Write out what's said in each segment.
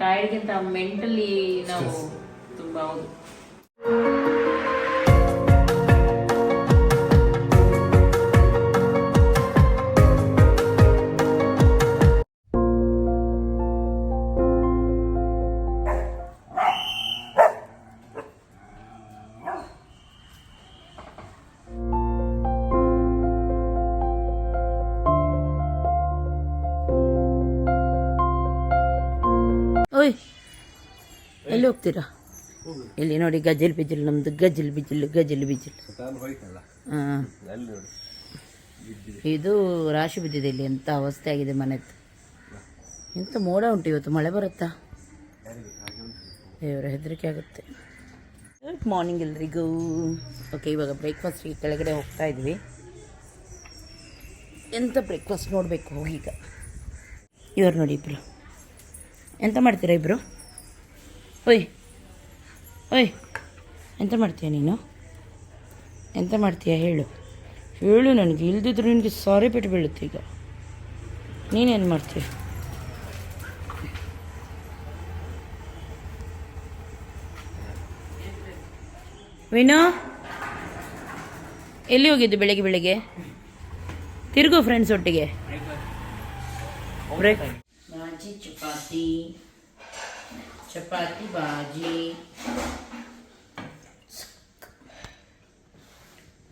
ಟೈರ್ಡ್ಗಿಂತ mentally ನಾವು ತುಂಬಾ ಹೌದು. ಎಲ್ಲಿ ಹೋಗ್ತೀರಾ? ಇಲ್ಲಿ ನೋಡಿ, ಗಜಲ್ ಬಿಜಿಲ್, ನಮ್ದು ಗಜಲ್ ಬಿಜಿಲ್ ಗಜಲ್ ಬಿಜಿಲ್. ಇದು ರಾಶಿ ಬಿದ್ದಿದೆ ಇಲ್ಲಿ, ಎಂತ ಅವಸ್ಥೆ ಆಗಿದೆ ಮನೆದು ಎಂತ ಮೋಡ ಉಂಟು ಇವತ್ತು, ಮಳೆ ಬರುತ್ತಾ? ದೇವರ ಹೆದರಿಕೆ ಆಗುತ್ತೆ. ಗುಡ್ ಮಾರ್ನಿಂಗ್ ಎಲ್ರಿಗೂ. ಓಕೆ ಇವಾಗ ಬ್ರೇಕ್ಫಾಸ್ಟಿಗೆ ಕೆಳಗಡೆ ಹೋಗ್ತಾ ಇದ್ವಿ. ಎಂತ ಬ್ರೇಕ್ಫಾಸ್ಟ್ ನೋಡಬೇಕು ಈಗ? ಇವ್ರು ನೋಡಿ ಇಬ್ರು. ಎಂತ ಮಾಡ್ತೀರಾ ಇಬ್ಬರು ಓಯ್. ಓಯ್. ಎಂತ ಮಾಡ್ತೀಯ ನೀನು? ಎಂತ ಮಾಡ್ತೀಯ ಹೇಳು. ಹೇಳು ನನಗೆ. ಇಲ್ದಿದ್ರು ನಿನಗೆ ಸಾರಿ ಪೆಟ್ಟು ಬೀಳುತ್ತೆ ಈಗ. ನೀನೇನು ಮಾಡ್ತೀಯ? ವಿನೋ? ಎಲ್ಲಿ ಹೋಗಿದ್ದು ಬೆಳಗ್ಗೆ ಬೆಳಗ್ಗೆ? ತಿರುಗು ಫ್ರೆಂಡ್ಸ್ ಒಟ್ಟಿಗೆ. ಚಪಾತಿ ಚಪಾತಿ ಬಾಜಿ.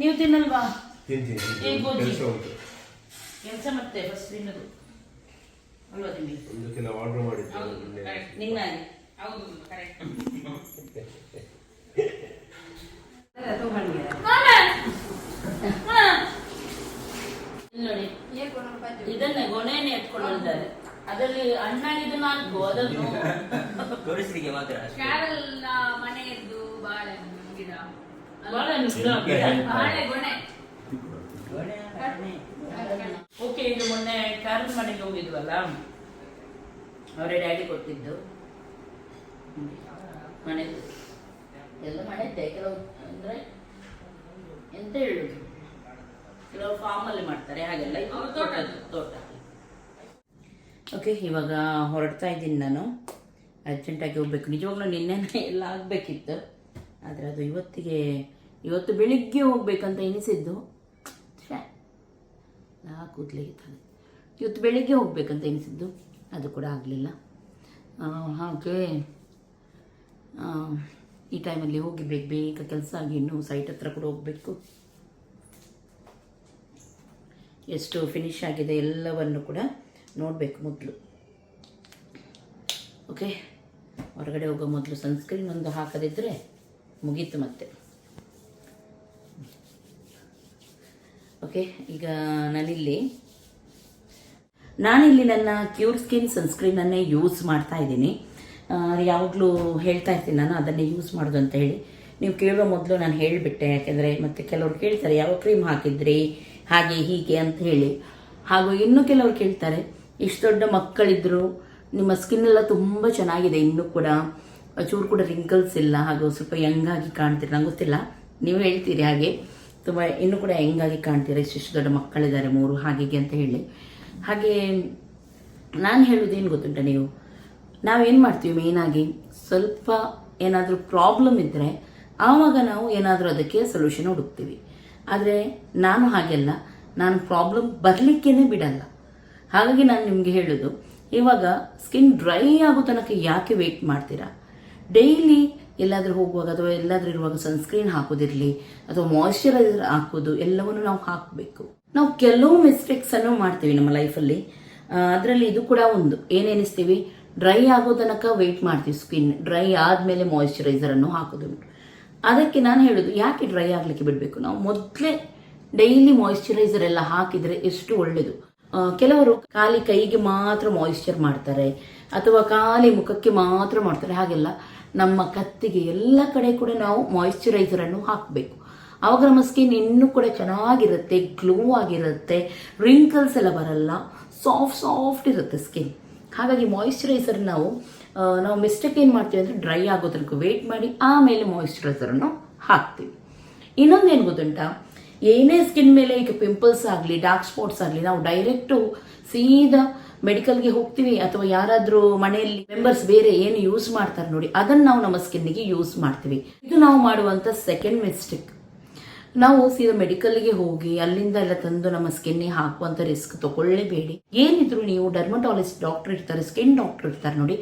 ನೀವು ತಿನ್ನಲ್ವಾ? ಕೆಲಸ ಮತ್ತೆ ಫಸ್ಟ್ ತಿನ್ನೋದು. ಅಲ್ವಾ ತಿನ್ನಿ ಆರ್ಡರ್ ಮಾಡಿದ್ದೆ. ನಿನ್ನಾಗಿ ಹೌದು ಕರೆಕ್ಟ್ ನೋಡಿ. ಇದನ್ನೇ ಗೊನೆಯನ್ನೇ ಎತ್ಕೊಳ್ಳಿದ್ದಾರೆ ಅದರಲ್ಲಿ ಅಣ್ಣಾಗಿದ್ದು ನಾಲ್ಕು ಅದನ್ನು ತೋರಿಸ್ಲಿಕ್ಕೆ ಮಾತ್ರ. ಕ್ಯಾರಲ್ ಮನೆಯದ್ದು ಬಾಳೆ ಗಿಡ. ಬಾಳೆಹಣ್ಣು ಗಿಡ. ಬೇಡ. ಬಾಳೆ ಗೊನೆ. ಓಕೆ ಇದು ಮೊನ್ನೆ ಕಾರಣ ಮನೆಗೆ ಹೋಗಿದ್ವಲ್ಲ? ಅವರೇ ಡ್ಯಾಡಿ ಕೊಟ್ಟಿದ್ದು. ಮನೆ ಎಲ್ಲ ಮನೆದ್ದೆ ಕೆಲವು ಅಂದ್ರೆ ಎಂತ ಹೇಳುದು? ಕೆಲವು ಫಾರ್ಮಲ್ಲಿ ಮಾಡ್ತಾರೆ ಹಾಗೆಲ್ಲ. ತೋಟದ್ದು. ತೋಟ. ಓಕೆ ಇವಾಗ ಹೊರಡ್ತಾ ಇದ್ದೀನಿ ನಾನು. ಅರ್ಜೆಂಟಾಗಿ ಹೋಗ್ಬೇಕು. ನಿಜವಾಗ್ಲೂ ನಿನ್ನೆನೇ ಎಲ್ಲ ಆಗಬೇಕಿತ್ತು. ಆದರೆ ಅದು ಇವತ್ತಿಗೆ, ಇವತ್ತು ಬೆಳಿಗ್ಗೆ ಹೋಗ್ಬೇಕಂತ ಎನಿಸಿದ್ದು ನಾ ಕೂದಲಿಗೆ ಇವತ್ತು ಬೆಳಿಗ್ಗೆ ಹೋಗ್ಬೇಕಂತ ಎನಿಸಿದ್ದು ಅದು ಕೂಡ ಆಗಲಿಲ್ಲ. ಹಾಗೆ ಈ ಟೈಮಲ್ಲಿ ಹೋಗಿ ಬೇಗ ಬೇಗ ಕೆಲಸ ಆಗಿ ಇನ್ನೂ ಸೈಟ್ ಹತ್ರ ಕೂಡ ಹೋಗಬೇಕು. ಎಷ್ಟು ಫಿನಿಶ್ ಆಗಿದೆ ಎಲ್ಲವನ್ನು ಕೂಡ ನೋಡಬೇಕು ಮೊದಲು. ಓಕೆ ಹೊರಗಡೆ ಹೋಗೋ ಮೊದಲು ಸನ್ಸ್ಕ್ರೀನ್ ಒಂದು ಹಾಕದಿದ್ದರೆ ಮುಗೀತು ಮತ್ತೆ. ಓಕೆ ಈಗ ನಾನಿಲ್ಲಿ ನಾನಿಲ್ಲಿ ನನ್ನ ಕ್ಯೂರ್ ಸ್ಕಿನ್ ಸನ್ಸ್ಕ್ರೀನನ್ನೇ ಯೂಸ್ ಮಾಡ್ತಾ ಇದ್ದೀನಿ. ಯಾವಾಗಲೂ ಹೇಳ್ತಾ ಇರ್ತೀನಿ ನಾನು, ಅದನ್ನೇ ಯೂಸ್ ಮಾಡೋದು ಅಂತ ಹೇಳಿ. ನೀವು ಕೇಳೋ ಮೊದಲು ನಾನು ಹೇಳಿಬಿಟ್ಟೆ, ಯಾಕೆಂದರೆ ಮತ್ತೆ ಕೆಲವರು ಕೇಳ್ತಾರೆ, ಯಾವ ಕ್ರೀಮ್ ಹಾಕಿದ್ರಿ? ಹಾಗೆ ಹೀಗೆ ಅಂತ ಹೇಳಿ. ಹಾಗೂ ಇನ್ನೂ ಕೆಲವರು ಕೇಳ್ತಾರೆ ಇಷ್ಟು ದೊಡ್ಡ ಮಕ್ಕಳಿದ್ರು, ನಿಮ್ಮ ಸ್ಕಿನ್ ಎಲ್ಲ ತುಂಬ ಚೆನ್ನಾಗಿದೆ ಇನ್ನೂ ಕೂಡ. ಚೂರು ಕೂಡ ರಿಂಕಲ್ಸ್ ಇಲ್ಲ, ಹಾಗೂ ಸ್ವಲ್ಪ ಯಂಗ್ ಆಗಿ ಕಾಣ್ತೀರಿ, ನಂಗೆ ಗೊತ್ತಿಲ್ಲ. ನೀವು ಹೇಳ್ತೀರಿ ಹಾಗೆ. ತುಂಬ ಇನ್ನೂ ಕೂಡ ಹೆಂಗಾಗಿ ಕಾಣ್ತೀರಾ ಇಷ್ಟು ದೊಡ್ಡ ಮಕ್ಕಳಿದ್ದಾರೆ, ಮೂರು ಹಾಗೆ ಅಂತ ಹೇಳಿ. ಹಾಗೆ, ನಾನು ಹೇಳೋದೇನು ಗೊತ್ತುಂಟ ನೀವು? ನಾವೇನು ಮಾಡ್ತೀವಿ ಮೇಯ್ನಾಗಿ ಸ್ವಲ್ಪ ಏನಾದರೂ ಪ್ರಾಬ್ಲಮ್ ಇದ್ದರೆ ಆವಾಗ ನಾವು ಏನಾದರೂ ಅದಕ್ಕೆ ಸೊಲ್ಯೂಷನ್ ಹುಡುಕ್ತೀವಿ. ಆದರೆ ನಾನು ಹಾಗೆಲ್ಲ ನಾನು ಪ್ರಾಬ್ಲಮ್ ಬರಲಿಕ್ಕೇ ಬಿಡಲ್ಲ. ಹಾಗಾಗಿ ನಾನು ನಿಮಗೆ ಹೇಳೋದು, ಇವಾಗ ಸ್ಕಿನ್ ಡ್ರೈ ಆಗೋ ತನಕ ಯಾಕೆ ವೆಯ್ಟ್ ಮಾಡ್ತೀರಾ? ಡೈಲಿ ಎಲ್ಲಾದರೂ ಹೋಗುವಾಗ ಅಥವಾ ಎಲ್ಲಾದರೂ ಇರುವಾಗ ಸನ್ಸ್ಕ್ರೀನ್ ಹಾಕೋದಿರಲಿ ಅಥವಾ ಮಾಯಿಶ್ಚರೈಸರ್ ಹಾಕೋದು ಎಲ್ಲವನ್ನು ನಾವು ಹಾಕಬೇಕು. ನಾವು ಕೆಲವು ಮಿಸ್ಟೇಕ್ಸ್ ಅನ್ನು ಮಾಡ್ತೀವಿ ನಮ್ಮ ಲೈಫಲ್ಲಿ ಅದರಲ್ಲಿ ಇದು ಕೂಡ ಒಂದು. ಏನೇನಿಸ್ತೀವಿ? ಡ್ರೈ ಆಗೋ ತನಕ ವೆಯ್ಟ್ ಮಾಡ್ತೀವಿ ಸ್ಕಿನ್ ಡ್ರೈ ಆದಮೇಲೆ ಮಾಯಿಶ್ಚರೈಸರ್ ಅನ್ನು ಹಾಕೋದು. ಅದಕ್ಕೆ ನಾನು ಹೇಳೋದು, ಯಾಕೆ ಡ್ರೈ ಆಗಲಿಕ್ಕೆ ಬಿಡಬೇಕು? ನಾವು ಮೊದಲೇ ಡೈಲಿ ಮಾಯಿಶ್ಚರೈಸರ್ ಎಲ್ಲ ಹಾಕಿದರೆ ಎಷ್ಟು ಒಳ್ಳೆಯದು ಕೆಲವರು ಖಾಲಿ ಕೈಗೆ ಮಾತ್ರ ಮಾಯಿಶ್ಚರ್ ಮಾಡ್ತಾರೆ ಅಥವಾ ಖಾಲಿ ಮುಖಕ್ಕೆ ಮಾತ್ರ ಮಾಡ್ತಾರೆ, ಹಾಗೆಲ್ಲ ನಮ್ಮ ಕತ್ತಿಗೆ ಎಲ್ಲ ಕಡೆ ಕೂಡ ನಾವು ಮಾಯಿಶ್ಚರೈಸರ್ ಅನ್ನು ಹಾಕಬೇಕು. ಆವಾಗ ನಮ್ಮ ಸ್ಕಿನ್ ಇನ್ನೂ ಕೂಡ ಚೆನ್ನಾಗಿರುತ್ತೆ ಗ್ಲೋ ಆಗಿರುತ್ತೆ ರಿಂಕಲ್ಸ್ ಎಲ್ಲ ಬರಲ್ಲ ಸಾಫ್ಟ್ ಸಾಫ್ಟ್ ಇರುತ್ತೆ ಸ್ಕಿನ್ ಹಾಗಾಗಿ ಮಾಯಿಶ್ಚರೈಸರ್ ನಾವು ನಾವು ಮಿಸ್ಟೇಕ್ ಏನು ಮಾಡ್ತೀವಿ ಅಂದರೆ ಡ್ರೈ ಆಗೋ ವೇಟ್ ಮಾಡಿ ಆಮೇಲೆ ಮಾಯಿಶ್ಚರೈಸರನ್ನು ಹಾಕ್ತೀವಿ. ಇನ್ನೊಂದು ಏನು ಗೊತ್ತುಂಟಾ? ಏನೇ ಸ್ಕಿನ್ ಮೇಲೆ ಈಗ ಪಿಂಪಲ್ಸ್ ಆಗಲಿ ಡಾರ್ಕ್ ಸ್ಪಾಟ್ಸ್ ಆಗಲಿ, ನಾವು ಡೈರೆಕ್ಟು ಸೀದಾ ಮೆಡಿಕಲ್ಗೆ ಹೋಗ್ತೀವಿ ಅಥವಾ ಯಾರಾದರೂ ಮನೆಯಲ್ಲಿ ಮೆಂಬರ್ಸ್ ಬೇರೆ ಏನು ಯೂಸ್ ಮಾಡ್ತಾರೆ ನೋಡಿ, ಅದನ್ನು ನಾವು ನಮ್ಮ ಸ್ಕಿನ್ನಿಗೆ ಯೂಸ್ ಮಾಡ್ತೀವಿ. ಇದು ನಾವು ಮಾಡುವಂಥ ಸೆಕೆಂಡ್ ಮಿಸ್ಟೇಕ್ ನಾವು ಸೀದಾ ಮೆಡಿಕಲ್ಗೆ ಹೋಗಿ ಅಲ್ಲಿಂದ ಎಲ್ಲ ತಂದು ನಮ್ಮ ಸ್ಕಿನ್ನಿಗೆ ಹಾಕುವಂಥ ರಿಸ್ಕ್ ತಗೊಳ್ಳೇಬೇಡಿ. ಏನಿದ್ರು ನೀವು ಡರ್ಮಟಾಲಜಿಸ್ಟ್ ಡಾಕ್ಟರ್ ಇರ್ತಾರೆ ಸ್ಕಿನ್ ಡಾಕ್ಟರ್ ಇರ್ತಾರೆ ನೋಡಿ,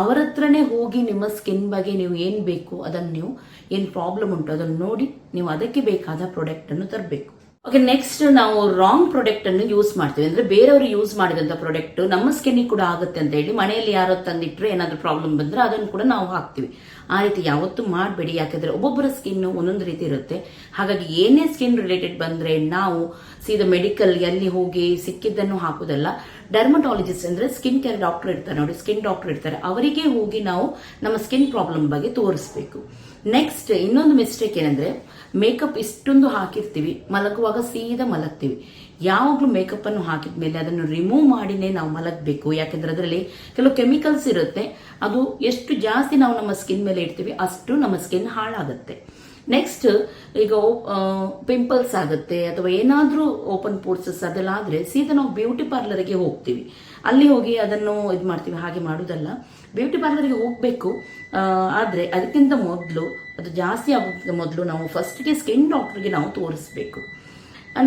ಅವರ ಹತ್ರನೇ ಹೋಗಿ ನಿಮ್ಮ ಸ್ಕಿನ್ ಬಗ್ಗೆ ನೀವು ಏನು ಬೇಕು, ಅದನ್ನು ನೀವು ಏನು ಪ್ರಾಬ್ಲಮ್ ಉಂಟು ಅದನ್ನು ನೋಡಿ, ನೀವು ಅದಕ್ಕೆ ಬೇಕಾದ ಪ್ರಾಡಕ್ಟನ್ನು ತರಬೇಕು. ಓಕೆ ನೆಕ್ಸ್ಟ್ ನಾವು ರಾಂಗ್ ಪ್ರಾಡಕ್ಟ್ ಅನ್ನು ಯೂಸ್ ಮಾಡ್ತೀವಿ. ಅಂದ್ರೆ ಬೇರೆಯವರು ಯೂಸ್ ಮಾಡಿದಂತ ಪ್ರಾಡಕ್ಟ್ ನಮ್ಮ ಸ್ಕಿನ್ನಿಗೆ ಕೂಡ ಆಗುತ್ತೆ ಅಂತ ಹೇಳಿ ಮನೆಯಲ್ಲಿ ಯಾರೋ ತಂದಿಟ್ರೆ ಏನಾದರೂ ಪ್ರಾಬ್ಲಮ್ ಬಂದ್ರೆ ಅದನ್ನು ಕೂಡ ನಾವು ಹಾಕ್ತಿವಿ. ಆ ರೀತಿ ಯಾವತ್ತೂ ಮಾಡಬೇಡಿ. ಯಾಕಂದ್ರೆ ಒಬ್ಬೊಬ್ಬರ ಸ್ಕಿನ್ ಒಂದೊಂದು ರೀತಿ ಇರುತ್ತೆ. ಹಾಗಾಗಿ ಏನೇ ಸ್ಕಿನ್ ರಿಲೇಟೆಡ್ ಬಂದ್ರೆ ನಾವು ಸೀದಾ ಮೆಡಿಕಲ್ ಎಲ್ಲಿ ಹೋಗಿ ಸಿಕ್ಕಿದ್ದನ್ನು ಹಾಕೋದಲ್ಲ ಡರ್ಮಟಾಲಜಿಸ್ಟ್ ಅಂದ್ರೆ ಸ್ಕಿನ್ ಕೇರ್ ಡಾಕ್ಟರ್ ಇರ್ತಾರೆ ನೋಡಿ ಸ್ಕಿನ್ ಡಾಕ್ಟರ್ ಇರ್ತಾರೆ. ಅವರಿಗೆ ಹೋಗಿ ನಾವು ನಮ್ಮ ಸ್ಕಿನ್ ಪ್ರಾಬ್ಲಮ್ ಬಗ್ಗೆ ತೋರಿಸ್ಬೇಕು. ನೆಕ್ಸ್ಟ್ ಇನ್ನೊಂದು ಮಿಸ್ಟೇಕ್ ಏನಂದ್ರೆ ಮೇಕಪ್ ಇಷ್ಟೊಂದು ಹಾಕಿರ್ತೀವಿ ಮಲಗುವಾಗ ಸೀದಾ ಮಲಗ್ತೀವಿ. ಯಾವಾಗಲೂ ಮೇಕಪ್ ಅನ್ನು ಹಾಕಿದ ಮೇಲೆ ಅದನ್ನು ರಿಮೂವ್ ಮಾಡಿನೇ ನಾವು ಮಲಗಬೇಕು. ಯಾಕಂದ್ರೆ ಅದರಲ್ಲಿ ಕೆಲವು ಕೆಮಿಕಲ್ಸ್ ಇರುತ್ತೆ. ಅದು ಎಷ್ಟು ಜಾಸ್ತಿ ನಾವು ನಮ್ಮ ಸ್ಕಿನ್ ಮೇಲೆ ಇಡ್ತೀವಿ, ಅಷ್ಟು ನಮ್ಮ ಸ್ಕಿನ್ ಹಾಳಾಗುತ್ತೆ. ನೆಕ್ಸ್ಟ್ ಈಗ ಪಿಂಪಲ್ಸ್ ಆಗುತ್ತೆ, ಅಥವಾ ಏನಾದರೂ ಓಪನ್ ಪೋರ್ಸಸ್ ಅದೆಲ್ಲ ಆದರೆ ಸೀದಾ ನಾವು ಬ್ಯೂಟಿ ಪಾರ್ಲರ್ಗೆ ಹೋಗ್ತೀವಿ. ಅಲ್ಲಿ ಹೋಗಿ ಅದನ್ನು ಇದು ಮಾಡ್ತೀವಿ ಹಾಗೆ ಮಾಡೋದಲ್ಲ. ಬ್ಯೂಟಿ ಪಾರ್ಲರ್ಗೆ ಹೋಗಬೇಕು. ಆದರೆ ಅದಕ್ಕಿಂತ ಮೊದಲು, ಅದು ಜಾಸ್ತಿ ಆಗೋದಕ್ಕಿಂತ ಮೊದಲು ನಾವು ಫಸ್ಟ್ಗೆ ಸ್ಕಿನ್ ಡಾಕ್ಟರ್ಗೆ ನಾವು ತೋರಿಸ್ಬೇಕು.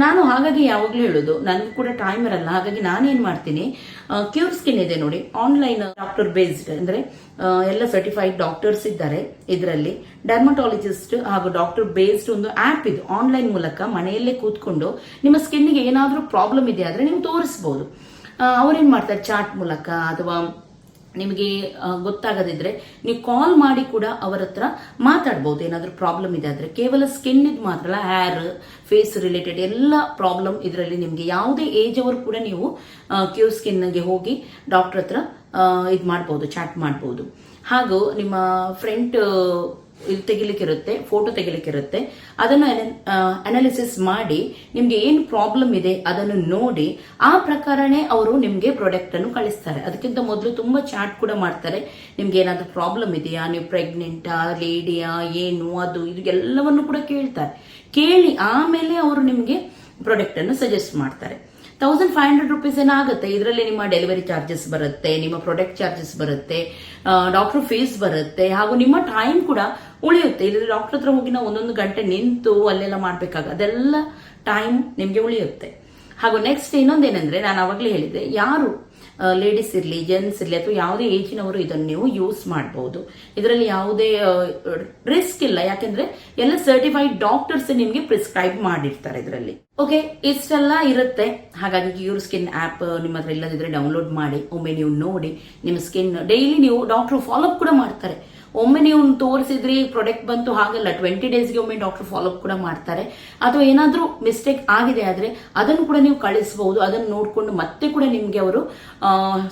ನಾನು ಹಾಗಾಗಿ ಯಾವಾಗಲೂ ಹೇಳೋದು, ನನಗೂ ಕೂಡ ಟೈಮ್ ಇರಲ್ಲ. ಹಾಗಾಗಿ ನಾನೇನು ಮಾಡ್ತೀನಿ ಕ್ಯೂರ್ ಸ್ಕಿನ್ ಇದೆ ನೋಡಿ. ಆನ್ಲೈನ್ ಡಾಕ್ಟರ್ ಬೇಸ್ಡ್ ಅಂದರೆ ಎಲ್ಲ ಸರ್ಟಿಫೈಡ್ ಡಾಕ್ಟರ್ಸ್ ಇದ್ದಾರೆ ಇದರಲ್ಲಿ. ಡರ್ಮಟಾಲಜಿಸ್ಟ್ ಹಾಗೂ ಡಾಕ್ಟರ್ ಬೇಸ್ಡ್ ಒಂದು ಆ್ಯಪ್ ಇದು. ಆನ್ಲೈನ್ ಮೂಲಕ ಮನೆಯಲ್ಲೇ ಕೂತ್ಕೊಂಡು ನಿಮ್ಮ ಸ್ಕಿನ್ನಿಗೆ ಏನಾದರೂ ಪ್ರಾಬ್ಲಮ್ ಇದೆ ಆದರೆ ನೀವು ತೋರಿಸ್ಬೋದು. ಅವ್ರೇನು ಮಾಡ್ತಾರೆ ಚಾಟ್ ಮೂಲಕ ಅಥವಾ ನಿಮಗೆ ಗೊತ್ತಾಗದಿದ್ರೆ ನೀವು ಕಾಲ್ ಮಾಡಿ ಕೂಡ ಅವರ ಹತ್ರ ಮಾತಾಡ್ಬೋದು. ಏನಾದರೂ ಪ್ರಾಬ್ಲಮ್ ಇದೆ ಆದರೆ ಕೇವಲ ಸ್ಕಿನ್ ಇದು ಮಾತ್ರ ಅಲ್ಲ ಹೇರ್ ಫೇಸ್ ರಿಲೇಟೆಡ್ ಎಲ್ಲ ಪ್ರಾಬ್ಲಮ್ ಇದರಲ್ಲಿ ನಿಮಗೆ ಯಾವುದೇ ಏಜ್ ಅವರು ಕೂಡ ನೀವು ಕ್ಯೂ ಸ್ಕಿನ್ಗೆ ಹೋಗಿ ಡಾಕ್ಟರ್ ಹತ್ರ ಇದು ಮಾಡ್ಬೋದು ಚಾಟ್ ಮಾಡ್ಬೋದು. ಹಾಗೂ ನಿಮ್ಮ ಫ್ರಂಟ್ ಇದು ತೆಗಿಲಿಕ್ಕಿರುತ್ತೆ ಫೋಟೋ ತೆಗಿಲಿಕ್ಕಿರುತ್ತೆ. ಅದನ್ನು ಅನಾಲಿಸಿಸ್ ಮಾಡಿ ನಿಮ್ಗೆ ಏನು ಪ್ರಾಬ್ಲಮ್ ಇದೆ ಅದನ್ನು ನೋಡಿ ಆ ಪ್ರಕಾರನೇ ಅವರು ನಿಮ್ಗೆ ಪ್ರಾಡಕ್ಟ್ ಅನ್ನು ಕಳಿಸ್ತಾರೆ. ಅದಕ್ಕಿಂತ ಮೊದಲು ತುಂಬಾ ಚಾಟ್ ಕೂಡ ಮಾಡ್ತಾರೆ. ನಿಮ್ಗೆ ಏನಾದ್ರೂ ಪ್ರಾಬ್ಲಮ್ ಇದೆಯಾ? ನೀವು ಪ್ರೆಗ್ನೆಂಟಾ ಲೇಡಿಯಾ ಏನು, ಅದು, ಇದು ಎಲ್ಲವನ್ನು ಕೂಡ ಕೇಳ್ತಾರೆ. ಕೇಳಿ ಆಮೇಲೆ ಅವರು ನಿಮ್ಗೆ ಪ್ರಾಡಕ್ಟ್ ಅನ್ನು ಸಜೆಸ್ಟ್ ಮಾಡ್ತಾರೆ. ತೌಸಂಡ್ ಫೈವ್ ಹಂಡ್ರೆಡ್ ರುಪೀಸ್ ಏನಾಗುತ್ತೆ? ಇದರಲ್ಲಿ ನಿಮ್ಮ ಡೆಲಿವರಿ ಚಾರ್ಜಸ್ ಬರುತ್ತೆ, ನಿಮ್ಮ ಪ್ರಾಡಕ್ಟ್ ಚಾರ್ಜಸ್ ಬರುತ್ತೆ ಡಾಕ್ಟರ್ ಫೀಸ್ ಬರುತ್ತೆ, ಹಾಗೂ ನಿಮ್ಮ ಟೈಮ್ ಕೂಡ ಉಳಿಯುತ್ತೆ. ಇಲ್ಲಿ ಡಾಕ್ಟರ್ ಹತ್ರ ಹೋಗಿ ನಾವು ಒಂದೊಂದು ಗಂಟೆ ನಿಂತು ಅಲ್ಲೆಲ್ಲ ಮಾಡಬೇಕಾಗ ಅದೆಲ್ಲ ಟೈಮ್ ನಿಮಗೆ ಉಳಿಯುತ್ತೆ. ಹಾಗೂ ನೆಕ್ಸ್ಟ್ ಇನ್ನೊಂದೇನೆಂದ್ರೆ, ನಾನು ಅವಾಗಲೇ ಹೇಳಿದೆ ಯಾರು ಲೇಡೀಸ್ ಇರಲಿ ಜೆಂಟ್ಸ್ ಇರಲಿ, ಅಥವಾ ಯಾವುದೇ ಏಜಿನವರು ಇದನ್ನು ನೀವು ಯೂಸ್ ಮಾಡಬಹುದು ಇದರಲ್ಲಿ ಯಾವುದೇ ರಿಸ್ಕ್ ಇಲ್ಲ. ಯಾಕೆಂದ್ರೆ ಎಲ್ಲ ಸರ್ಟಿಫೈಡ್ ಡಾಕ್ಟರ್ಸ್ ನಿಮಗೆ ಪ್ರಿಸ್ಕ್ರೈಬ್ ಮಾಡಿರ್ತಾರೆ ಇದರಲ್ಲಿ. ಓಕೆ ಇಷ್ಟೆಲ್ಲ ಇರುತ್ತೆ. ಹಾಗಾಗಿ ಕ್ಯೂರ್ ಸ್ಕಿನ್ ಆ್ಯಪ್ ನಿಮ್ಮ ಹತ್ರ ಇಲ್ಲದಿದ್ರೆ ಡೌನ್ಲೋಡ್ ಮಾಡಿ, ಒಮ್ಮೆ ನೀವು ನೋಡಿ, ನಿಮ್ಮ ಸ್ಕಿನ್ ಡೈಲಿ ನೀವು ಡಾಕ್ಟರ್ ಫಾಲೋಅಪ್ ಕೂಡ ಮಾಡ್ತಾರೆ. ಒಮ್ಮೆ ನೀವು ತೋರಿಸಿದ್ರಿ ಪ್ರಾಡಕ್ಟ್ ಬಂತು, ಹಾಗಲ್ಲ. ಟ್ವೆಂಟಿ ಡೇಸ್ಗೆ ಒಮ್ಮೆ ಡಾಕ್ಟರ್ ಫಾಲೋಅಪ್ ಕೂಡ ಮಾಡ್ತಾರೆ. ಅಥವಾ ಏನಾದರೂ ಮಿಸ್ಟೇಕ್ ಆಗಿದೆ ಆದರೆ ಅದನ್ನು ಕೂಡ ನೀವು ಕಳಿಸಬಹುದು ಅದನ್ನು ನೋಡಿಕೊಂಡು ಮತ್ತೆ ಕೂಡ ನಿಮಗೆ ಅವರು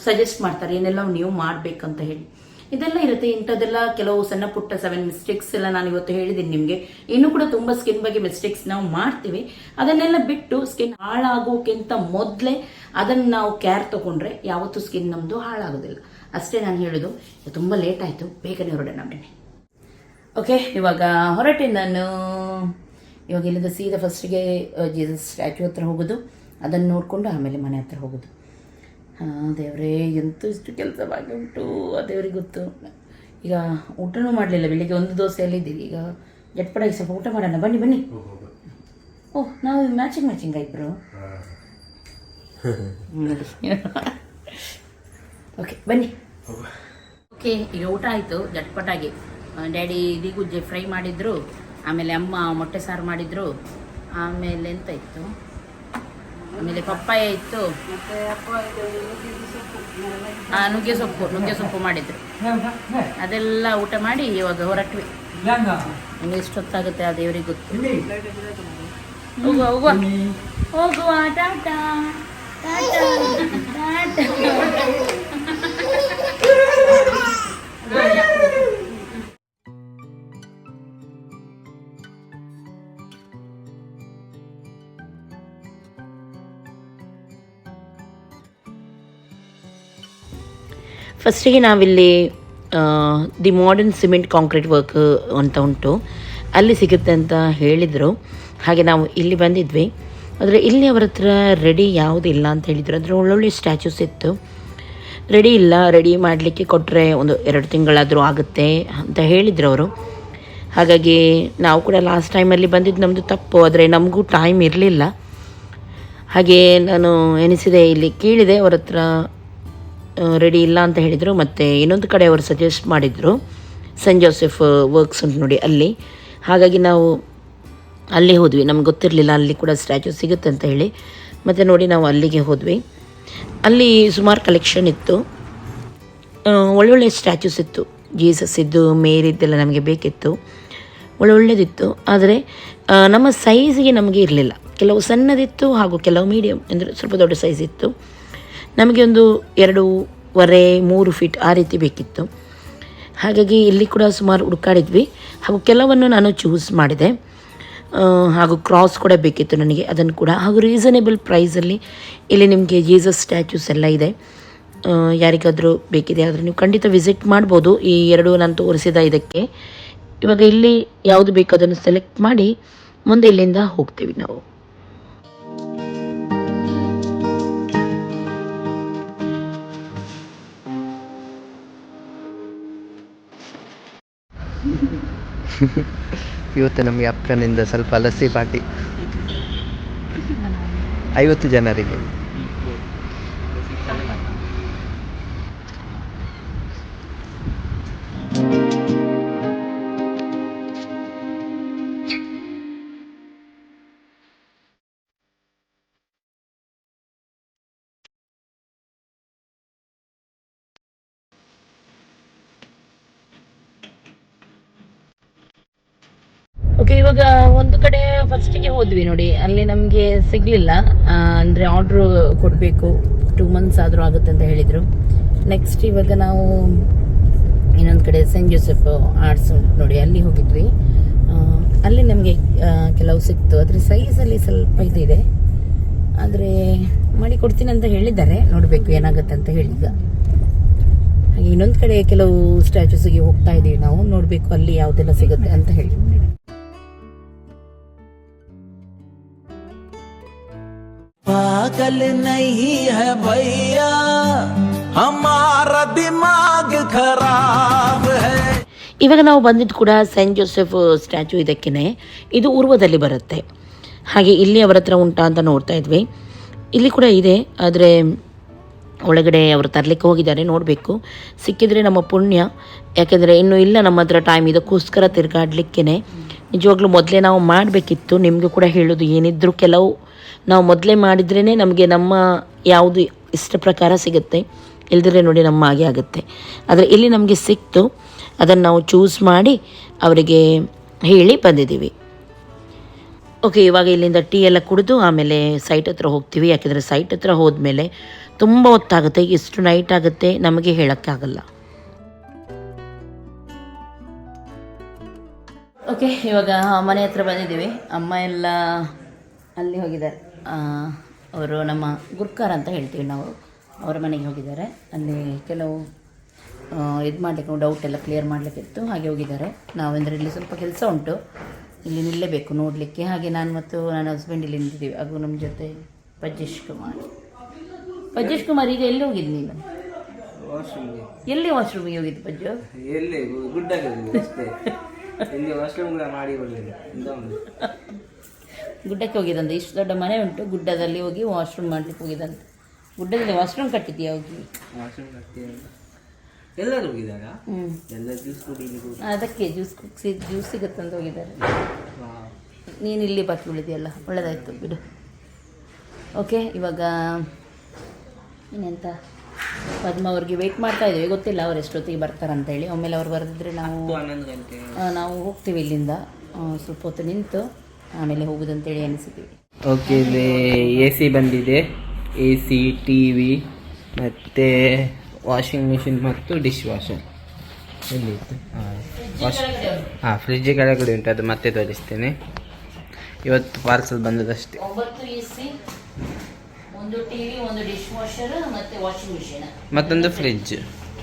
ಸಜೆಸ್ಟ್ ಮಾಡ್ತಾರೆ. ಏನೆಲ್ಲ ನೀವು ಮಾಡಬೇಕಂತ ಹೇಳಿ. ಇದೆಲ್ಲ ಇರುತ್ತೆ. ಇಂಥದ್ದೆಲ್ಲ ಕೆಲವು ಸಣ್ಣ ಪುಟ್ಟ ಸೆವೆನ್ ಮಿಸ್ಟೇಕ್ಸ್ ಎಲ್ಲ ನಾನು ಇವತ್ತು ಹೇಳಿದ್ದೀನಿ ನಿಮಗೆ. ಇನ್ನೂ ಕೂಡ ತುಂಬ ಸ್ಕಿನ್ ಬಗ್ಗೆ ಮಿಸ್ಟೇಕ್ಸ್ ನಾವು ಮಾಡ್ತೀವಿ. ಅದನ್ನೆಲ್ಲ ಬಿಟ್ಟು ಸ್ಕಿನ್ ಹಾಳಾಗೋಕ್ಕಿಂತ ಮೊದಲೇ ಅದನ್ನು ನಾವು ಕೇರ್ ತಗೊಂಡ್ರೆ ಯಾವತ್ತೂ ಸ್ಕಿನ್ ನಮ್ಮದು ಹಾಳಾಗೋದಿಲ್ಲ. ಅಷ್ಟೇ ನಾನು ಹೇಳೋದು ತುಂಬ ಲೇಟ್ ಆಯಿತು ಬೇಗನೆ ಹೊರಡೋಣ ಬಿಡಿ ಓಕೆ ಇವಾಗ ಹೊರಟೆ ನಾನು. ಇವಾಗ ಇಲ್ಲಿಂದ ಸೀದಾ ಫಸ್ಟಿಗೆ ಜೀಸಸ್ ಸ್ಟ್ಯಾಚ್ಯೂ ಹತ್ರ ಹೋಗೋದು. ಅದನ್ನು ನೋಡಿಕೊಂಡು ಆಮೇಲೆ ಮನೆ ಹತ್ರ ಹೋಗೋದು. ಹಾಂ ದೇವರೇ ಎಂತೂ ಇಷ್ಟು ಕೆಲಸವಾಗಿ ಉಂಟು ಆ ದೇವ್ರಿಗೆ ಗೊತ್ತು. ಈಗ ಊಟನೂ ಮಾಡಲಿಲ್ಲ ಬೆಳಿಗ್ಗೆ ಒಂದು ದೋಸೆಯಲ್ಲಿ ಇದ್ದೀವಿ ಈಗ ಜಟ್ಪಡಾಗಿ ಸ್ವಲ್ಪ ಊಟ ಮಾಡೋಣ ಬನ್ನಿ ಬನ್ನಿ. ಓಹ್ ನಾವು ಮ್ಯಾಚಿಂಗ್ ಮ್ಯಾಚಿಂಗ್ ಇಬ್ಬರು ಓಕೆ ಬನ್ನಿ. ಓಕೆ, ಈಗ ಊಟ ಆಯಿತು, ಜಟ್ಪಟಾಗಿ. ಡ್ಯಾಡಿ ಇದಿಗುಜ್ಜೆ ಫ್ರೈ ಮಾಡಿದ್ರು, ಆಮೇಲೆ ಅಮ್ಮ ಮೊಟ್ಟೆ ಸಾರು ಮಾಡಿದ್ರು, ಆಮೇಲೆ ಎಂತ ಇತ್ತು ಆಮೇಲೆ ಪಪ್ಪಾಯ ಇತ್ತು. ನುಗ್ಗೆ ಸೊಪ್ಪು ನುಗ್ಗೆ ಸೊಪ್ಪು ಮಾಡಿದ್ರು. ಅದೆಲ್ಲ ಊಟ ಮಾಡಿ ಇವಾಗ ಹೊರಟ್ವಿ. ನಿಮ್ಗೆ ಎಷ್ಟೊತ್ತಾಗುತ್ತೆ ಆ ದೇವರಿಗೆ ಗೊತ್ತು. ಹೋಗುವ ಹೋಗುವ. ಹೋಗುವ ಟಾಟಾ ಟಾಟಾ. ಫಸ್ಟಿಗೆ ನಾವಿಲ್ಲಿ the modern cement concrete work ಅಂತ ಉಂಟು. ಅಲ್ಲಿ ಸಿಗುತ್ತೆ ಅಂತ ಹೇಳಿದರು. ಹಾಗೆ ನಾವು ಇಲ್ಲಿ ಬಂದಿದ್ವಿ. ಆದರೆ ಇಲ್ಲಿ ಅವರ ಹತ್ರ ರೆಡಿ ಯಾವುದಿಲ್ಲ ಅಂತ ಹೇಳಿದರು. ಅಂದರೆ ಒಳ್ಳೊಳ್ಳೆ ಸ್ಟ್ಯಾಚ್ಯೂಸ್ ಇತ್ತು. ರೆಡಿ ಇಲ್ಲ ರೆಡಿ ಮಾಡಲಿಕ್ಕೆ ಕೊಟ್ಟರೆ ಒಂದು ಎರಡು ತಿಂಗಳಾದರೂ ಆಗುತ್ತೆ ಅಂತ ಹೇಳಿದರು ಅವರು. ಹಾಗಾಗಿ ನಾವು ಕೂಡ ಲಾಸ್ಟ್ ಟೈಮಲ್ಲಿ ಬಂದಿದ್ದು ನಮ್ಮದು ತಪ್ಪು, ಆದರೆ ನಮಗೂ ಟೈಮ್ ಇರಲಿಲ್ಲ. ಹಾಗೆ ನಾನು ಎನಿಸಿದೆ ಇಲ್ಲಿ ಕೇಳಿದೆ, ಅವ್ರ ಹತ್ರ ರೆಡಿ ಇಲ್ಲ ಅಂತ ಹೇಳಿದರು. ಮತ್ತು ಇನ್ನೊಂದು ಕಡೆ ಅವರು ಸಜೆಸ್ಟ್ ಮಾಡಿದರು ಸೆಂಟ್ ಜೋಸೆಫ್ ವರ್ಕ್ಸ್ ಉಂಟು ನೋಡಿ ಅಲ್ಲಿ. ಹಾಗಾಗಿ ನಾವು ಅಲ್ಲಿ ಹೋದ್ವಿ. ನಮ್ಗೆ ಗೊತ್ತಿರಲಿಲ್ಲ ಅಲ್ಲಿ ಕೂಡ ಸ್ಟ್ಯಾಚು ಸಿಗುತ್ತೆ ಅಂತ ಹೇಳಿ. ಮತ್ತು ನೋಡಿ ನಾವು ಅಲ್ಲಿಗೆ ಹೋದ್ವಿ. ಅಲ್ಲಿ ಸುಮಾರು ಕಲೆಕ್ಷನ್ ಇತ್ತು. ಒಳ್ಳೊಳ್ಳೆ ಸ್ಟ್ಯಾಚ್ಯೂಸ್ ಇತ್ತು. ಜೀಸಸ್ ಇದ್ದು ಮೇರಿದ್ದೆಲ್ಲ ನಮಗೆ ಬೇಕಿತ್ತು. ಒಳ್ಳೊಳ್ಳೆದಿತ್ತು. ಆದರೆ ನಮ್ಮ ಸೈಜಿಗೆ ನಮಗೆ ಇರಲಿಲ್ಲ. ಕೆಲವು ಸಣ್ಣದಿತ್ತು ಹಾಗೂ ಕೆಲವು ಮೀಡಿಯಮ್ ಅಂದರೆ ಸ್ವಲ್ಪ ದೊಡ್ಡ ಸೈಜ್ ಇತ್ತು. ನಮಗೆ ಒಂದು ಎರಡೂವರೆ, ಮೂರು ಫೀಟ್ ಆ ರೀತಿ ಬೇಕಿತ್ತು. ಹಾಗಾಗಿ ಇಲ್ಲಿ ಕೂಡ ಸುಮಾರು ಹುಡುಕಾಡಿದ್ವಿ. ಹಾಗೂ ಕೆಲವನ್ನು ನಾನು ಚೂಸ್ ಮಾಡಿದೆ. ಹಾಗೂ ಕ್ರಾಸ್ ಕೂಡ ಬೇಕಿತ್ತು ನನಗೆ. ಅದನ್ನು ಕೂಡ. ಹಾಗೂ ರೀಸನೇಬಲ್ ಪ್ರೈಸಲ್ಲಿ ಇಲ್ಲಿ ನಿಮಗೆ ಜೀಸಸ್ ಸ್ಟ್ಯಾಚ್ಯೂಸ್ ಎಲ್ಲ ಇದೆ. ಯಾರಿಗಾದರೂ ಬೇಕಿದೆ ಆದರೆ ನೀವು ಖಂಡಿತ ವಿಸಿಟ್ ಮಾಡ್ಬೋದು. ಈ ಎರಡು ನಾನು ತೋರಿಸಿದ ಇದಕ್ಕೆ. ಇವಾಗ ಇಲ್ಲಿ ಯಾವುದು ಬೇಕು ಅದನ್ನು ಸೆಲೆಕ್ಟ್ ಮಾಡಿ ಮುಂದೆ ಇಲ್ಲಿಂದ ಹೋಗ್ತೀವಿ ನಾವು. ಇವತ್ತು ನಮಗೆ ಅಪ್ಪನಿಂದ ಸ್ವಲ್ಪ ಲಸ್ಸಿ ಪಾರ್ಟಿ ಐವತ್ತು ಜನರಿಗೆ. ಇವಾಗ ಒಂದು ಕಡೆ ಫಸ್ಟಿಗೆ ಹೋದ್ವಿ ನೋಡಿ. ಅಲ್ಲಿ ನಮಗೆ ಸಿಗಲಿಲ್ಲ. ಅಂದರೆ ಆರ್ಡ್ರು ಕೊಡಬೇಕು. ಟೂ ಮಂತ್ಸ್ ಆದರೂ ಆಗುತ್ತೆ ಅಂತ ಹೇಳಿದರು. ನೆಕ್ಸ್ಟ್ ಇವಾಗ ನಾವು ಇನ್ನೊಂದು ಕಡೆ ಸೆಂಟ್ ಜೋಸೆಫ್ ಆರ್ಟ್ಸ್ ನೋಡಿ, ಅಲ್ಲಿ ಹೋಗಿದ್ವಿ. ಅಲ್ಲಿ ನಮಗೆ ಕೆಲವು ಸಿಕ್ತು. ಅದ್ರ ಸೈಜಲ್ಲಿ ಸ್ವಲ್ಪ ಇದಿದೆ. ಆದರೆ ಮಾಡಿ ಕೊಡ್ತೀನಿ ಅಂತ ಹೇಳಿದ್ದಾರೆ. ನೋಡಬೇಕು ಏನಾಗುತ್ತೆ ಅಂತ ಹೇಳಿದ ಹಾಗೆ ಇನ್ನೊಂದು ಕಡೆ ಕೆಲವು ಸ್ಟ್ಯಾಚುಸ್ಗೆ ಹೋಗ್ತಾ ಇದ್ದೀವಿ ನಾವು. ನೋಡಬೇಕು ಅಲ್ಲಿ ಯಾವುದೆಲ್ಲ ಸಿಗುತ್ತೆ ಅಂತ ಹೇಳಿ. पागल नहीं है भैया हमारा दिमाग खराब है ಇವಾಗ ನಾವು ಬಂದಿದ್ದು ಕೂಡ ಸೆಂಟ್ ಜೋಸೆಫ್ ಸ್ಟ್ಯಾಚು ಇದಕ್ಕೇನೆ ಇದು ಉರ್ವದಲ್ಲಿ ಬರುತ್ತೆ ಹಾಗೆ ಇಲ್ಲಿ ಅವರ ಹತ್ರ ಉಂಟಾ ಅಂತ ನೋಡ್ತಾ ಇದ್ವಿ ಇಲ್ಲಿ ಕೂಡ ಇದೆ ಆದರೆ ಒಳಗಡೆ ಅವರು ತರಲಿಕ್ಕೆ ಹೋಗಿದ್ದಾರೆ ನೋಡಬೇಕು ಸಿಕ್ಕಿದರೆ ನಮ್ಮ ಪುಣ್ಯ ಯಾಕೆಂದರೆ ಇನ್ನೂ ಇಲ್ಲ ನಮ್ಮ ಹತ್ರ ಟೈಮ್ ಇದಕ್ಕೋಸ್ಕರ ತಿರುಗಾಡ್ಲಿಕ್ಕೇ ನಿಜವಾಗ್ಲೂ ಮೊದಲೇ ನಾವು ಮಾಡಬೇಕಿತ್ತು ನಿಮಗೂ ಕೂಡ ಹೇಳೋದು ಏನಿದ್ರು ಕೆಲವು ನಾವು ಮೊದಲೇ ಮಾಡಿದ್ರೇ ನಮಗೆ ನಮ್ಮ ಯಾವುದು ಇಷ್ಟ ಪ್ರಕಾರ ಸಿಗುತ್ತೆ. ಇಲ್ದಿದ್ರೆ ನೋಡಿ ನಮ್ಮ ಹಾಗೆ ಆಗುತ್ತೆ. ಆದರೆ ಇಲ್ಲಿ ನಮಗೆ ಸಿಕ್ತು. ಅದನ್ನು ನಾವು ಚೂಸ್ ಮಾಡಿ ಅವರಿಗೆ ಹೇಳಿ ಬಂದಿದ್ದೀವಿ. ಓಕೆ ಇವಾಗ ಇಲ್ಲಿಂದ ಟೀ ಎಲ್ಲ ಕುಡಿದು ಆಮೇಲೆ ಸೈಟ್ ಹತ್ರ ಹೋಗ್ತೀವಿ. ಯಾಕೆಂದರೆ ಸೈಟ್ ಹತ್ರ ಹೋದ್ಮೇಲೆ ತುಂಬ ಹೊತ್ತಾಗುತ್ತೆ. ಎಷ್ಟು ನೈಟ್ ಆಗುತ್ತೆ. ನಮಗೆ ಹೇಳೋಕ್ಕಾಗಲ್ಲ. ಓಕೆ ಇವಾಗ ಮನೆ ಹತ್ರ ಬಂದಿದ್ದೀವಿ. ಅಮ್ಮ ಎಲ್ಲ ಅಲ್ಲಿ ಹೋಗಿದ್ದಾರೆ. ಅವರು ನಮ್ಮ ಗುರ್ಕಾರ್ ಅಂತ ಹೇಳ್ತೀವಿ ನಾವು. ಅವರ ಮನೆಗೆ ಹೋಗಿದ್ದಾರೆ. ಅಲ್ಲಿ ಕೆಲವು ಇದು ಮಾಡಲಿಕ್ಕೆ ಡೌಟ್ ಎಲ್ಲ ಕ್ಲಿಯರ್ ಮಾಡಲಿಕ್ಕಿತ್ತು ಹಾಗೆ ಹೋಗಿದ್ದಾರೆ. ನಾವೆಂದರೆ ಇಲ್ಲಿ ಸ್ವಲ್ಪ ಕೆಲಸ ಉಂಟು. ಇಲ್ಲಿ ನಿಲ್ಲಬೇಕು ನೋಡಲಿಕ್ಕೆ. ಹಾಗೆ ನಾನು ಮತ್ತು ನನ್ನ ಹಸ್ಬೆಂಡ್ ಇಲ್ಲಿ ನಿಂತಿದ್ದೀವಿ. ಹಾಗೂ ನಮ್ಮ ಜೊತೆ ಪಜ್ಜೇಶ್ ಕುಮಾರ್. ಪಜ್ಜೇಶ್ ಕುಮಾರ್ ಈಗ ಎಲ್ಲಿ ಹೋಗಿದ್ದು ನೀನು ಎಲ್ಲಿ ವಾಶ್ರೂಮಿಗೆ ಹೋಗಿದ್ದು ಪಜ್ಜು? ಎಲ್ಲಿ? ಗುಡ್ಡ ವಾಶ್ರೂಮ್ ಮಾಡಿ ಗುಡ್ಡಕ್ಕೆ ಹೋಗಿದ್ದಂತೆ. ಇಷ್ಟು ದೊಡ್ಡ ಮನೆ ಉಂಟು. ಗುಡ್ಡದಲ್ಲಿ ಹೋಗಿ ವಾಶ್ರೂಮ್ ಮಾಡ್ಲಿಕ್ಕೆ ಹೋಗಿದಂತೆ ಗುಡ್ಡದಲ್ಲಿ ವಾಶ್ರೂಮ್ ಕಟ್ಟಿದ್ಯಾ ಹೋಗಿ? ಎಲ್ಲರೂ ಹೋಗಿದ್ದಾರಾ? ಹ್ಞೂ ಎಲ್ಲ ಜ್ಯೂಸ್ ಕುಡಿಲಿಕ್ಕೆ ಅದಕ್ಕೆ ಜ್ಯೂಸ್ ಕುಡಿಸಿ ಜ್ಯೂಸ್ ಸಿಗುತ್ತಂತ ಹೋಗಿದ್ದಾರೆ. ನೀನು ಇಲ್ಲಿ ಬಾಕಿ ಉಳಿದೆಯಲ್ಲ. ಒಳ್ಳೆದಾಯ್ತು ಬಿಡು. ಓಕೆ ಇವಾಗ ಇನ್ನೆಂತ? ಪದ್ಮ ಅವ್ರಿಗೆ ವೆಯ್ಟ್ ಮಾಡ್ತಾ ಇದ್ದೀವಿ. ಗೊತ್ತಿಲ್ಲ ಅವ್ರು ಎಷ್ಟೊತ್ತಿಗೆ ಬರ್ತಾರಂತ ಹೇಳಿ. ಒಮ್ಮೆಲೆ ಅವ್ರು ಬರೆದಿದ್ರೆ ನಾವು ನಾವು ಹೋಗ್ತೀವಿ ಇಲ್ಲಿಂದ. ಸ್ವಲ್ಪ ಹೊತ್ತು ನಿಂತು ಆಮೇಲೆ ಹೋಗುದಂತೇಳಿ ಅನಿಸಿದ್ವಿ. ಓಕೆ ಇಲ್ಲಿ ಎ ಸಿ ಬಂದಿದೆ. ಎ ಸಿ ಟಿ ವಿ ಮತ್ತು ವಾಷಿಂಗ್ ಮಿಷಿನ್ ಮತ್ತು ಡಿಶ್ ವಾಷರ್ ಎಲ್ಲಿ ಇತ್ತು? ಹಾಂ ವಾಶ್ ಹಾಂ ಫ್ರಿಜ್ ಕೆಳಗಡೆ ಉಂಟು ಅದು ಮತ್ತೆ ತೋರಿಸ್ತೇನೆ. ಇವತ್ತು ಪಾರ್ಸಲ್ ಬಂದದಷ್ಟೇ. ಒಂದು ಎ ಸಿ ಒಂದು ಟಿವಿ ಒಂದು ಡಿಶ್ ವಾಷರ್ ಮತ್ತೆ ವಾಷಿಂಗ್ ಮಿಷಿನ್ ಮತ್ತೊಂದು ಫ್ರಿಜ್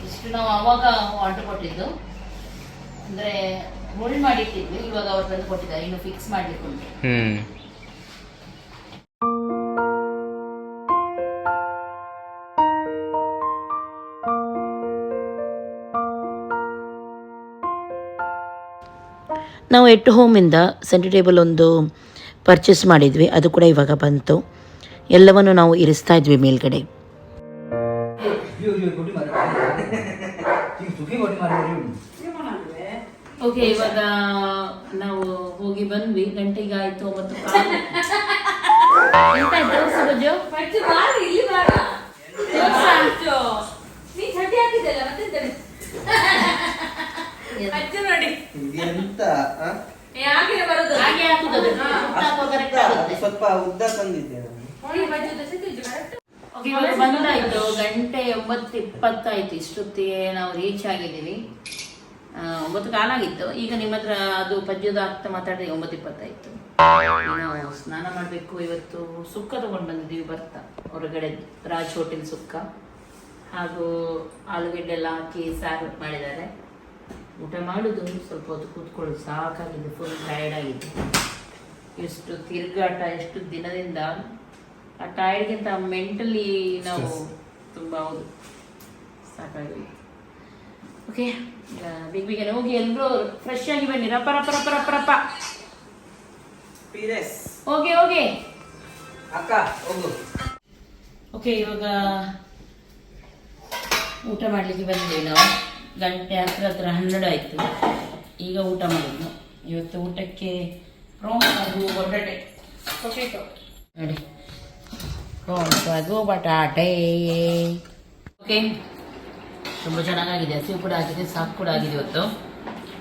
ಇಷ್ಟು ನಾವು ಅವಾಗ ಆರ್ಡರ್ ಕೊಟ್ಟಿದ್ದು. ಅಂದ್ರೆ ಹೋಲ್ಡ್ ಮಾಡಿಟ್ಟಿದ್ವಿ. ಇವಾಗ ಅವ್ರು ತಂದು ಕೊಟ್ಟಿದ್ದಾರೆ. ಇನ್ನು ಫಿಕ್ಸ್ ಮಾಡ್ಲಿಕ್ಕೆ ಉಂಟು ಹ್ಮ್. ನಾವು ಎಟ್ ಹೋಮಿಂದ ಸೆಂಟರ್ ಟೇಬಲ್ ಒಂದು ಪರ್ಚೇಸ್ ಮಾಡಿದ್ವಿ. ಅದು ಕೂಡ ಇವಾಗ ಬಂತು. ಎಲ್ಲವನ್ನು ನಾವು ಇರಿಸ್ತಾ ಇದ್ವಿ ಮೇಲ್ಗಡೆ. ಓಕೆ ಇವಾಗ ನಾವು ಹೋಗಿ ಬಂದ್ವಿ. ಗಂಟೆಗೆ ಆಯ್ತು? ಒಂಬತ್ತು. ಸ್ವಲ್ಪ ಉದ್ದ ತಂದಿದ್ದೆ ಬಂದಾಯ್ತು. ಗಂಟೆ ಒಂಬತ್ತು ಇಪ್ಪತ್ತಾಯ್ತು. ಇಷ್ಟೊತ್ತಿಗೆ ನಾವು ರೀಚ್ ಆಗಿದ್ದೀವಿ. ಒಂಬತ್ತು ಕಾಲಾಗಿತ್ತು ಈಗ ನಿಮ್ಮ ಹತ್ರ ಅದು ಪದ್ಯದ ಆಗ್ತಾ ಮಾತಾಡಿದ್ರೆ ಒಂಬತ್ತು ಇಪ್ಪತ್ತಾಯ್ತು ನಾವು ಸ್ನಾನ ಮಾಡಬೇಕು ಇವತ್ತು. ಸುಕ್ಕ ತಗೊಂಡು ಬಂದಿದ್ದೀವಿ ಬರ್ತಾ ಹೊರಗಡೆ. ರಾಜ್ ಹೋಟೆಲ್ ಸುಕ್ಕ. ಹಾಗೂ ಆಲೂಗಡ್ಡೆ ಎಲ್ಲ ಹಾಕಿ ಸಾರು ಮಾಡಿದ್ದಾರೆ. ಊಟ ಮಾಡುದು ಸ್ವಲ್ಪ ಹೊತ್ತು ಕೂತ್ಕೊಳ್ಳೋದು ಸಾಕಾಗಿದೆ. ಫುಲ್ ಟಯರ್ಡ್ ಆಗಿದೆ. ಎಷ್ಟು ತಿರುಗಾಟ ಎಷ್ಟು ದಿನದಿಂದ ಆ ಟೈರ್ಡ್ಗಿಂತ ಮೆಂಟಲಿ ನಾವು ತುಂಬ ಹೌದು. ಸಾಕಾಗಿ ಓಕೆ ಬೇಗ ಬೇಗನೆ ಹೋಗಿ ಎಲ್ಲರೂ ಫ್ರೆಶ್ ಆಗಿ ಬನ್ನಿ. ರಪ್ಪ ರಪ್ಪ ರಪ್ಪ ರಪ್ಪ ರಪ್ಪ. ಪೀರೆಸ್. ಹೋಗಿ ಹೋಗಿ. ಅಕ್ಕ ಹೋಗು. ಓಕೆ ಇವಾಗ ಊಟ ಮಾಡಲಿಕ್ಕೆ ಬಂದ್ವಿ ನಾವು. ಗಂಟೆ ಹತ್ರ ಹತ್ರ ಹನ್ನೆರಡು ಆಯಿತು. ಈಗ ಊಟ ಮಾಡಿದ್ನು ಇವತ್ತು ಊಟಕ್ಕೆ ಪ್ರಾನ್ಸ್ ಅದು ಬಟಾಟೆ. ಪೊಟೇಟೊ ನೋಡಿ. ಪ್ರಾನ್ಸ್ ಅದು ಬಟಾಟೆ. ಓಕೆ ತುಂಬ ಚೆನ್ನಾಗಾಗಿದೆ, ಹಸಿವು ಕೂಡ ಆಗಿದೆ, ಸಾಕು ಕೂಡ ಆಗಿದೆ ಇವತ್ತು.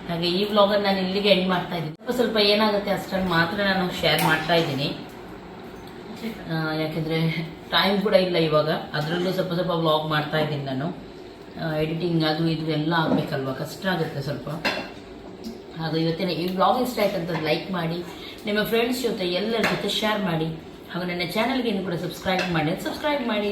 ಹಾಗೆ ಈ ವ್ಲಾಗನ್ನು ನಾನು ಇಲ್ಲಿಗೆ ಎಂಡ್ ಮಾಡ್ತಾ ಇದ್ದೀನಿ. ಸ್ವಲ್ಪ ಸ್ವಲ್ಪ ಏನಾಗುತ್ತೆ ಅಷ್ಟನ್ನು ಮಾತ್ರ ನಾನು ಶೇರ್ ಮಾಡ್ತಾ ಇದ್ದೀನಿ. ಯಾಕೆಂದರೆ ಟೈಮ್ ಕೂಡ ಇಲ್ಲ ಇವಾಗ. ಅದರಲ್ಲೂ ಸ್ವಲ್ಪ ಸ್ವಲ್ಪ ವ್ಲಾಗ್ ಮಾಡ್ತಾ ಇದ್ದೀನಿ ನಾನು. ಎಡಿಟಿಂಗ್ ಅದು ಇದು ಎಲ್ಲ ಆಗಬೇಕಲ್ವ? ಕಷ್ಟ ಆಗುತ್ತೆ ಸ್ವಲ್ಪ. ಹಾಗೂ ಇವತ್ತಿನ ಈ ವ್ಲಾಗ್ ಇಷ್ಟ ಆಯ್ತು ಅಂತ ಲೈಕ್ ಮಾಡಿ, ನಿಮ್ಮ ಫ್ರೆಂಡ್ಸ್ ಜೊತೆ ಎಲ್ಲರ ಜೊತೆ ಶೇರ್ ಮಾಡಿ, ಹಾಗೂ ನನ್ನ ಚಾನಲ್ಗೆ ಏನು ಕೂಡ ಸಬ್ಸ್ಕ್ರೈಬ್ ಮಾಡಿ ಸಬ್ಸ್ಕ್ರೈಬ್ ಮಾಡಿ.